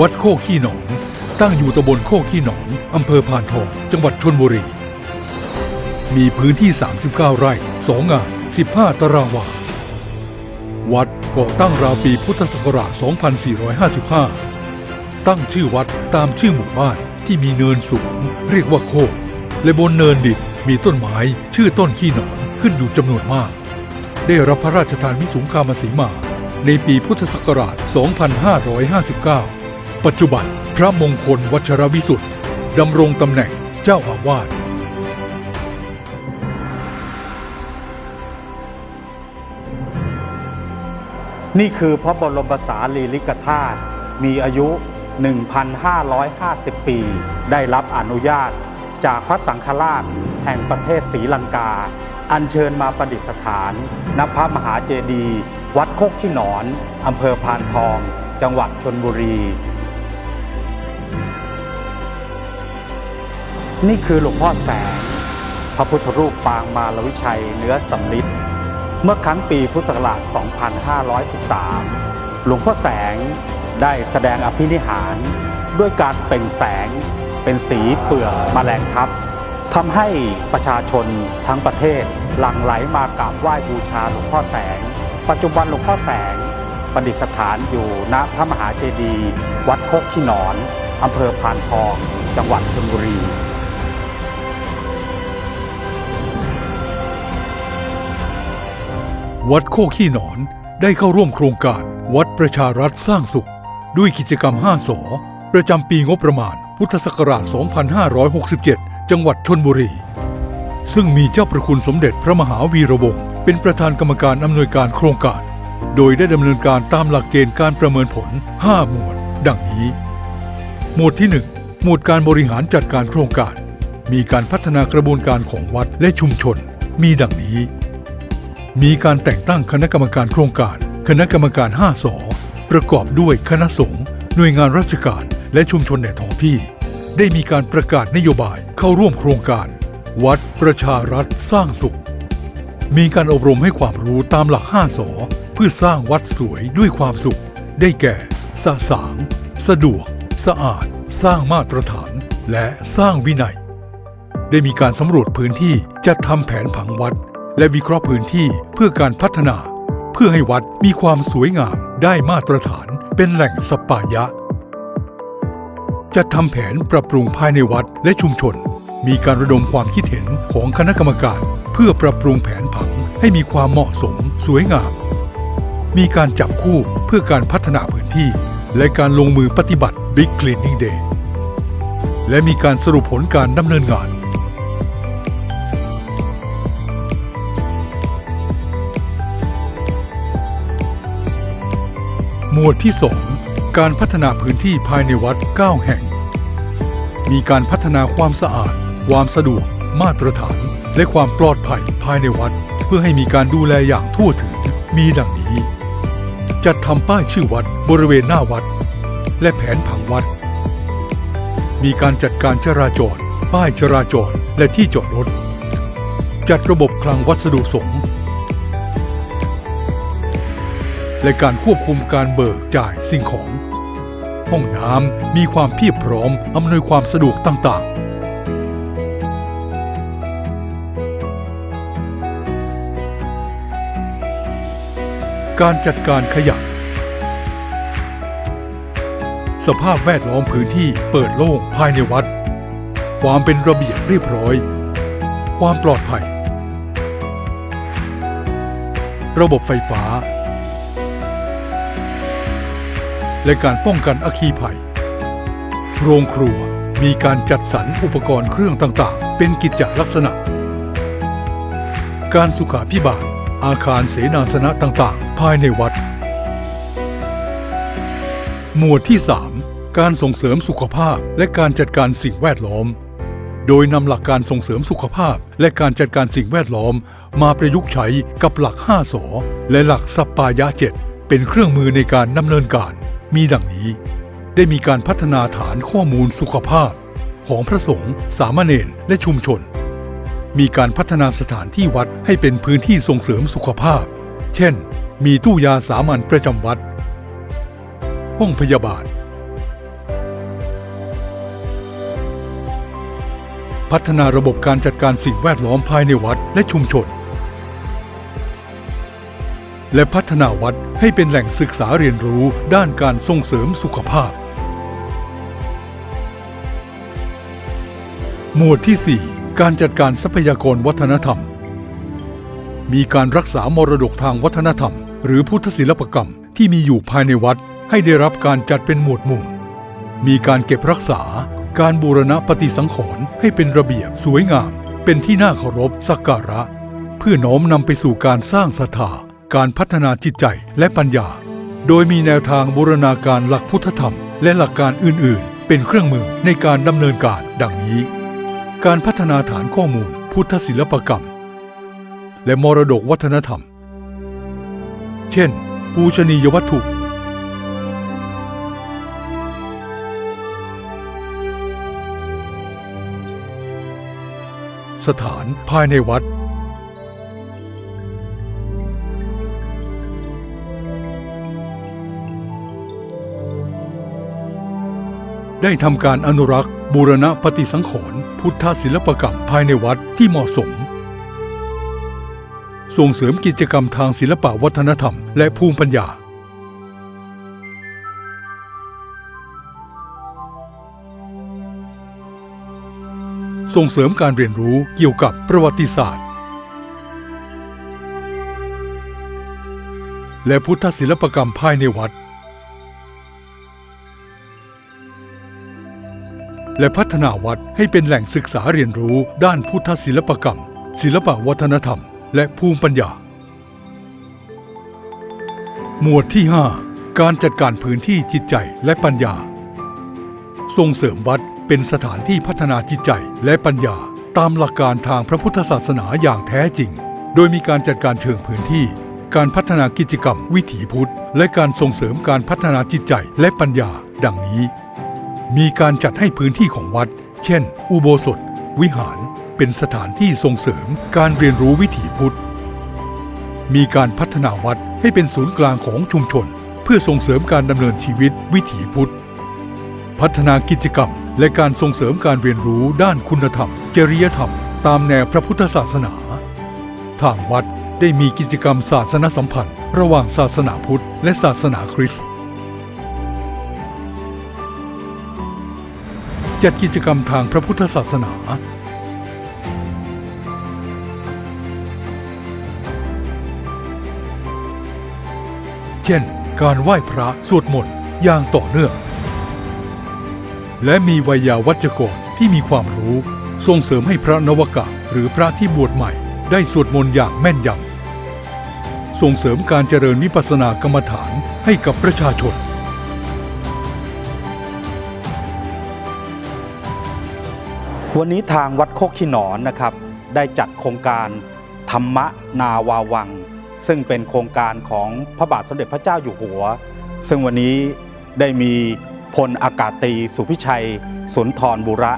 วัดโคกขี้หนอง ตั้งอยู่ตำบลโคกขี้หนองอำเภอพานทอง จังหวัดชนบุรี มีพื้นที่ 39 ไร่ 2 งาน 15 ตารางวา วัดก่อตั้งราวปีพุทธศักราช 2455 ตั้งชื่อวัดตามชื่อหมู่บ้านที่มีเนินสูง เรียกว่าโคก และบนเนินดินมีต้นไม้ชื่อต้นขี้หนอนขึ้นอยู่จำนวนมาก ได้รับพระราชทานวิสุงคามสีมาในปีพุทธศักราช 2559 ปัจจุบันพระมงคลวัชรวิสุทธิ์ดำรงตำแหน่งเจ้าอาวาสนี่คือพระบรมสารีริกธาตุมีอายุ 1,550 ปี ได้รับอนุญาตจากพระสังฆราชแห่งประเทศศรีลังกา อัญเชิญมาประดิษฐานณพระมหาเจดีย์วัดโคกขี้หนอน อำเภอพานทอง จังหวัดชนบุรี นี่คือหลวงพ่อแสง พระพุทธรูปปางมารวิชัยเนื้อสำลิดเมื่อครั้งปีพุทธศักราช 2513 หลวงพ่อแสงได้แสดงอภินิหาร ด้วยการเปล่งแสงเป็นสีเปลือกแมลงทับทำให้ประชาชนทั้งประเทศหลั่งไหลมากราบไหว้บูชาหลวงพ่อแสง ปัจจุบันหลวงพ่อแสงประดิษฐานอยู่ณพระมหาเจดีย์วัดโคกขี้หนอนอำเภอพานทอง จังหวัดชลบุรี วัดโคกขี้หนอนได้เข้าร่วมโครงการวัดประชารัฐสร้างสุข ด้วยกิจกรรม 5สอประจำปีงบประมาณ พุทธศักราช 2567 จังหวัดชนบุรี ซึ่งมีเจ้าประคุณสมเด็จพระมหาวีระวงศ์เป็นประธานกรรมการอำนวยการโครงการ โดยได้ดำเนินการตามหลักเกณฑ์การประเมินผล 5 หมวด ดังนี้ หมวดที่ 1 หมวดการบริหารจัดการโครงการ มีการพัฒนากระบวนการของวัดและชุมชน มีดังนี้ มีการแต่งตั้งคณะกรรมการโครงการ คณะกรรมการ 5สอประกอบด้วยคณะสงฆ์หน่วยงานราชการและชุมชนในท้องที่ ได้มีการประกาศนโยบายเข้าร่วมโครงการ วัดประชารัฐสร้างสุข มีการอบรมให้ความรู้ตามหลัก 5สอเพื่อสร้างวัดสวยด้วยความสุข ได้แก่สะสาง สะดวก สะอาด สร้างมาตรฐาน และสร้างวินัย ได้มีการสำรวจพื้นที่จัดทำแผนผังวัด และวิเคราะห์พื้นที่เพื่อการพัฒนา เพื่อให้วัดมีความสวยงามได้มาตรฐานเป็นแหล่งสปายะจัดทำแผนปรับปรุงภายในวัดและชุมชน มีการระดมความคิดเห็นของคณะกรรมการ เพื่อปรับปรุงแผนผังให้มีความเหมาะสมสวยงาม มีการจับคู่เพื่อการพัฒนาพื้นที่ และการลงมือปฏิบัติ Big Cleaning Day และมีการสรุปผลการดำเนินงาน หมวดที่ 2 การพัฒนาพื้นที่ภายในวัด 9 แห่ง มีการพัฒนาความสะอาด ความสะดวก มาตรฐาน และความปลอดภัยภายในวัด เพื่อให้มีการดูแลอย่างทั่วถึง มีดังนี้ จัดทำป้ายชื่อวัดบริเวณหน้าวัด และแผนผังวัด มีการจัดการจราจร ป้ายจราจร และที่จอดรถ จัดระบบคลังวัสดุสงฆ์ และการควบคุมการเบิกจ่ายสิ่งของ ห้องน้ำมีความเพียบพร้อม อำนวยความสะดวกต่างๆ การจัดการขยะสภาพแวดล้อมพื้นที่เปิดโล่งภายในวัด ความเป็นระเบียบเรียบร้อย ความปลอดภัย ระบบไฟฟ้า และการป้องกันอัคคีภัย โรงครัวมีการจัดสรรอุปกรณ์เครื่องต่างๆ เป็นกิจจลักษณะ การสุขาพิบาล อาคารเสนาสนะต่างๆ ภายในวัด หมวดที่ 3 การส่งเสริมสุขภาพและการจัดการสิ่งแวดล้อม โดยนำหลักการส่งเสริมสุขภาพและการจัดการสิ่งแวดล้อม มาประยุกต์ใช้กับหลัก 5สอและหลักสัปปายะเจ็ดเป็นเครื่องมือในการดำเนินการ มีดังนี้ ได้มีการพัฒนาฐานข้อมูลสุขภาพ ของพระสงฆ์สามเณรและชุมชน มีการพัฒนาสถานที่วัดให้เป็นพื้นที่ส่งเสริมสุขภาพ เช่น มีตู้ยาสามัญประจำวัด ห้องพยาบาล พัฒนาระบบการจัดการสิ่งแวดล้อมภายในวัดและชุมชน และพัฒนาวัดให้เป็นแหล่งศึกษาเรียนรู้ด้านการส่งเสริมสุขภาพ หมวดที่ 4 การจัดการทรัพยากรวัฒนธรรม มีการรักษามรดกทางวัฒนธรรม หรือพุทธศิลปกรรมที่มีอยู่ภายในวัดให้ได้รับการจัดเป็นหมวดหมู่ มีการเก็บรักษา การบูรณะปฏิสังขรณ์ให้เป็นระเบียบสวยงาม เป็นที่น่าเคารพสักการะ เพื่อน้อมนำไปสู่การสร้างศรัทธา การพัฒนาจิตใจและปัญญา โดยมีแนวทางบูรณาการหลักพุทธธรรม และหลักการอื่น ๆ เป็นเครื่องมือในการดำเนินการดังนี้ การพัฒนาฐานข้อมูล พุทธศิลปกรรม และมรดกวัฒนธรรม เช่น ปูชนียวัตถุสถานภายในวัด ได้ทำการอนุรักษ์ บูรณะปฏิสังขรณ์พุทธศิลปกรรมภายในวัดที่เหมาะสม ส่งเสริมกิจกรรมทางศิลปวัฒนธรรมและภูมิปัญญา ส่งเสริมการเรียนรู้เกี่ยวกับประวัติศาสตร์ และพุทธศิลปกรรมภายในวัด และพัฒนาวัดให้เป็นแหล่งศึกษาเรียนรู้ด้านพุทธศิลปกรรม ศิลปวัฒนธรรม และภูมิปัญญา หมวดที่ 5 การจัดการพื้นที่จิตใจและปัญญา ส่งเสริมวัดเป็นสถานที่พัฒนาจิตใจและปัญญา ตามหลักการทางพระพุทธศาสนาอย่างแท้จริง โดยมีการจัดการเชิงพื้นที่ การพัฒนากิจกรรม วิถีพุทธ และการส่งเสริมการพัฒนาจิตใจและปัญญา ดังนี้ มีการจัดให้พื้นที่ของวัด เช่น อุโบสถ วิหาร เป็นสถานที่ส่งเสริมการเรียนรู้วิถีพุทธ มีการพัฒนาวัดให้เป็นศูนย์กลางของชุมชน เพื่อส่งเสริมการดำเนินชีวิตวิถีพุทธ พัฒนากิจกรรม และการส่งเสริมการเรียนรู้ด้านคุณธรรม จริยธรรม ตามแนวพระพุทธศาสนา ทางวัดได้มีกิจกรรมศาสนสัมพันธ์ ระหว่างศาสนาพุทธ และศาสนาคริสต์ จัดกิจกรรมทางพระพุทธศาสนา เช่น การไหว้พระสวดมนต์อย่างต่อเนื่อง และมีวัยาวัจกรที่มีความรู้ ส่งเสริมให้พระนวกะหรือพระที่บวชใหม่ ได้สวดมนต์อย่างแม่นยำส่งเสริมการเจริญวิปัสสนากรรมฐานให้กับประชาชน วันนี้ทางวัดโคกขี้หนอนนะครับ ได้จัดโครงการธรรมนาวาวัง ซึ่งเป็นโครงการของพระบาทสมเด็จพระเจ้าอยู่หัว ซึ่งวันนี้ได้มีพลอากาศตรีสุพิชัย สุนทรบุระ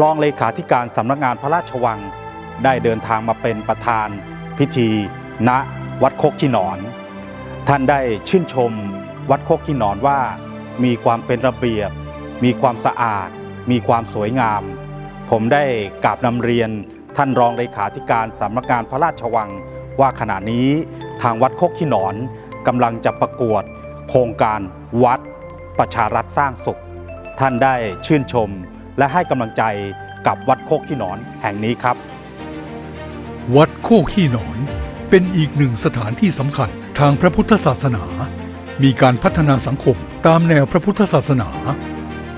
รองเลขาธิการสำนักงานพระราชวัง ได้เดินทางมาเป็นประธานพิธีณวัดโคกขี้หนอน ท่านได้ชื่นชมวัดโคกขี้หนอนว่า มีความเป็นระเบียบ มีความสะอาด มีความสวยงาม ผมได้กราบนำเรียนท่านรองเลขาธิการสำนักงานพระราชวัง ว่าขณะนี้ทางวัดโคกขี้หนอนกำลังจะประกวด โครงการวัดประชารัฐสร้างสุข ท่านได้ชื่นชม และให้กำลังใจกับวัดโคกขี้หนอนแห่งนี้ครับ วัดโคกขี้หนอนเป็นอีกหนึ่งสถานที่สำคัญทางพระพุทธศาสนา มีการพัฒนาสังคมตามแนวพระพุทธศาสนา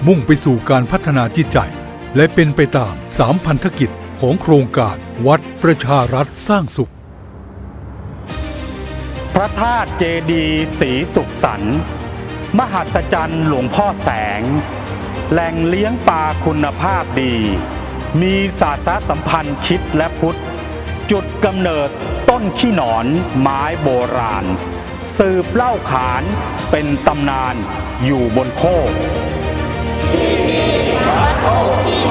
มุ่งไปสู่การพัฒนาจิตใจ และเป็นไปตามสามพันธกิจของโครงการวัดประชารัฐสร้างสุข พระธาตุเจดีย์ศรีสุขสันต์มหัศจรรย์หลวงพ่อแสง แหล่งเลี้ยงปลาคุณภาพดี มีศาสนสัมพันธ์คิดและพุทธ จุดกำเนิดต้นขี้หนอนไม้โบราณ สืบเล่าขานเป็นตำนานอยู่บนโคก Holy